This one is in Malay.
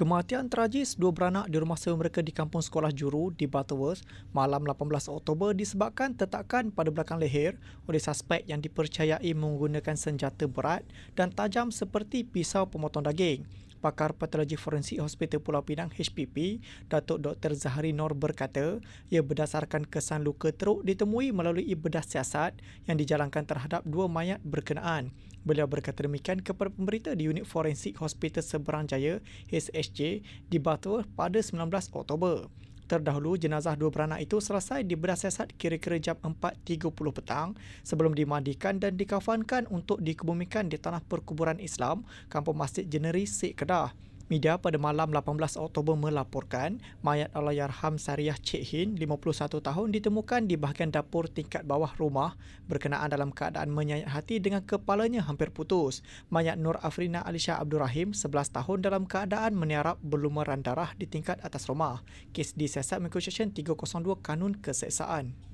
Kematian tragis dua beranak di rumah sewa mereka di kampung sekolah Juru di Butterworth malam 18 Oktober disebabkan tetakan pada belakang leher oleh suspek yang dipercayai menggunakan senjata berat dan tajam seperti pisau pemotong daging. Pakar Patologi Forensik Hospital Pulau Pinang HPP, Datuk Dr. Zahari Nor berkata, ia berdasarkan kesan luka teruk ditemui melalui bedah siasat yang dijalankan terhadap dua mayat berkenaan. Beliau berkata demikian kepada pemberita di Unit Forensik Hospital Seberang Jaya HSJ di Batu pada 19 Oktober. Terdahulu, jenazah dua beranak itu selesai dibedah siasat kira-kira jam 4.30 petang sebelum dimandikan dan dikafankan untuk dikebumikan di tanah perkuburan Islam, Kampung Masjid Jeneri, Sik Kedah. Media pada malam 18 Oktober melaporkan mayat Allahyarham Sariah Cik Hin, 51 tahun ditemukan di bahagian dapur tingkat bawah rumah berkenaan dalam keadaan menyayat hati dengan kepalanya hampir putus. Mayat Nur Afrina Alisha Abdul Rahim, 11 tahun dalam keadaan meniarap berlumuran darah di tingkat atas rumah. Kes disiasat mengikut Seksyen 302 Kanun Keseksaan.